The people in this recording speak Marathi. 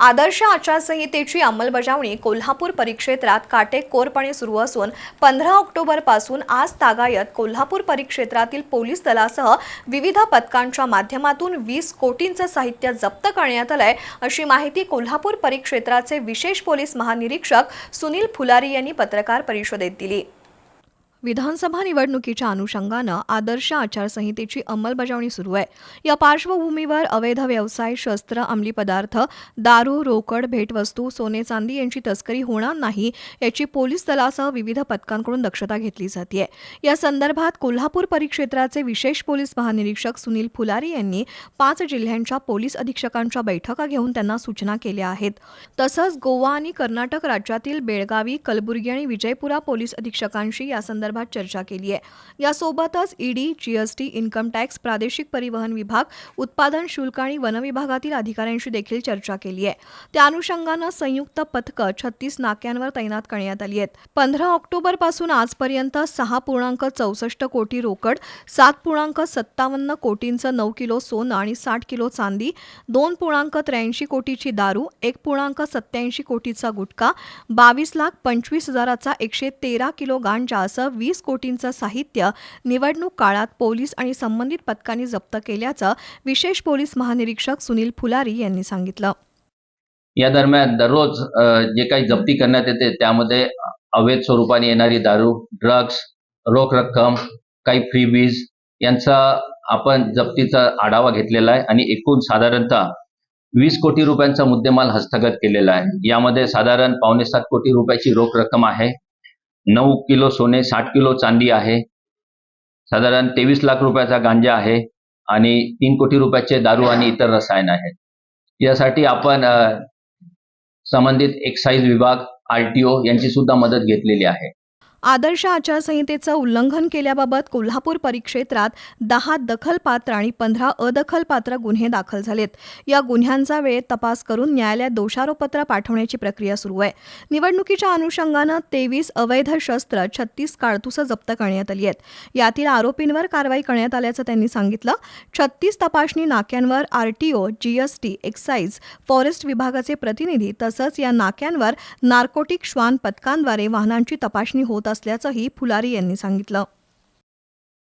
आदर्श आचारसंहितेची अंमलबजावणी कोल्हापूर परिक्षेत्रात काटेकोरपणे सुरू असून पंधरा ऑक्टोबरपासून आज तागायत कोल्हापूर परिक्षेत्रातील पोलीस दलासह विविध पथकांच्या माध्यमातून वीस कोटींचं साहित्य जप्त करण्यात आलंय अशी माहिती कोल्हापूर परिक्षेत्राचे विशेष पोलीस महानिरीक्षक सुनील फुलारी यांनी पत्रकार परिषदेत दिली. विधानसभा निवडणुकीच्या अनुषंगानं आदर्श आचारसंहितेची अंमलबजावणी सुरू आहे. या पार्श्वभूमीवर अवैध व्यवसाय शस्त्र अंमली पदार्थ दारू रोकड भेटवस्तू सोने चांदी यांची तस्करी होणार नाही याची पोलीस दलासह विविध पथकांकडून दक्षता घेतली जाते या संदर्भात कोल्हापूर परिक्षेत्राचे विशेष पोलीस महानिरीक्षक सुनील फुलारी यांनी पाच जिल्ह्यांच्या पोलीस अधीक्षकांच्या बैठका घेऊन त्यांना सूचना केल्या आहेत. तसंच गोवा आणि कर्नाटक राज्यातील बेळगावी कलबुर्गी आणि विजयपुरा पोलीस अधीक्षकांशी या संदर्भात चर्चा केली आहे. यासोबतच ईडी जीएसटी इन्कम टॅक्स प्रादेशिक परिवहन विभाग उत्पादन शुल्क आणि वन विभागातील अधिकाऱ्यांशी देखील चर्चा केली आहे. त्या अनुषंगानं संयुक्त पथकं छत्तीस नाक्यांवर तैनात करण्यात आली आहेत. पंधरा ऑक्टोबरपासून आजपर्यंत सहा पूर्णांक चौसष्ट कोटी रोकड सात पूर्णांक सत्तावन्न कोटींचं नऊ किलो सोनं आणि साठ किलो चांदी दोन पूर्णांक त्र्याऐंशी कोटीची दारू एक पूर्णांक सत्याऐंशी कोटीचा गुटखा बावीस लाख पंचवीस हजाराचा एकशे तेरा किलो गांजा असं वीस कोटींचं साहित्य निवडणूक काळात पोलीस आणि संबंधित पथकांनी जप्त केल्याचं विशेष पोलीस महानिरीक्षक सुनील फुलारी यांनी सांगितलं. या दरम्यान दररोज जे काही जप्ती करण्यात येते त्यामध्ये अवैध स्वरूपाने येणारी दारू ड्रग्स रोख रक्कम काही फ्रीबीज यांचा आपण जप्तीचा आढावा घेतलेला आहे आणि एकूण साधारणतः वीस कोटी रुपयांचा मुद्देमाल हस्तगत केलेला आहे. यामध्ये साधारण पावणे सात कोटी रुपयाची रोख रक्कम आहे. नऊ किलो सोने साठ किलो चांदी आहे. साधारण तेवीस लाख रुपयाचा गांजा आहे आणि तीन कोटी रुपयाचे दारू आणि इतर रसायन आहेत यासाठी आपण संबंधित एक्साईज विभाग आरटीओ यांची सुद्धा मदत घेतलेली आहे. आदर्श आचारसंहितेचं उल्लंघन केल्याबाबत कोल्हापूर परिक्षेत्रात दहा दखलपात्र आणि पंधरा अदखलपात्र गुन्हे दाखल झालेत. या गुन्ह्यांचा वेळेत तपास करून न्यायालयात दोषारोपत्र पाठवण्याची प्रक्रिया सुरू आहे. निवडणुकीच्या अनुषंगानं तेवीस अवैध शस्त्र छत्तीस काळतुसं जप्त करण्यात आली आहेत. यातील आरोपींवर कारवाई करण्यात आल्याचं त्यांनी सांगितलं. छत्तीस तपासणी नाक्यांवर आरटीओ जीएसटी एक्साईज फॉरेस्ट विभागाचे प्रतिनिधी तसंच या नाक्यांवर नार्कोटिक श्वान पथकांद्वारे वाहनांची तपासणी होत असल्याचंही फुलारी यांनी सांगितलं.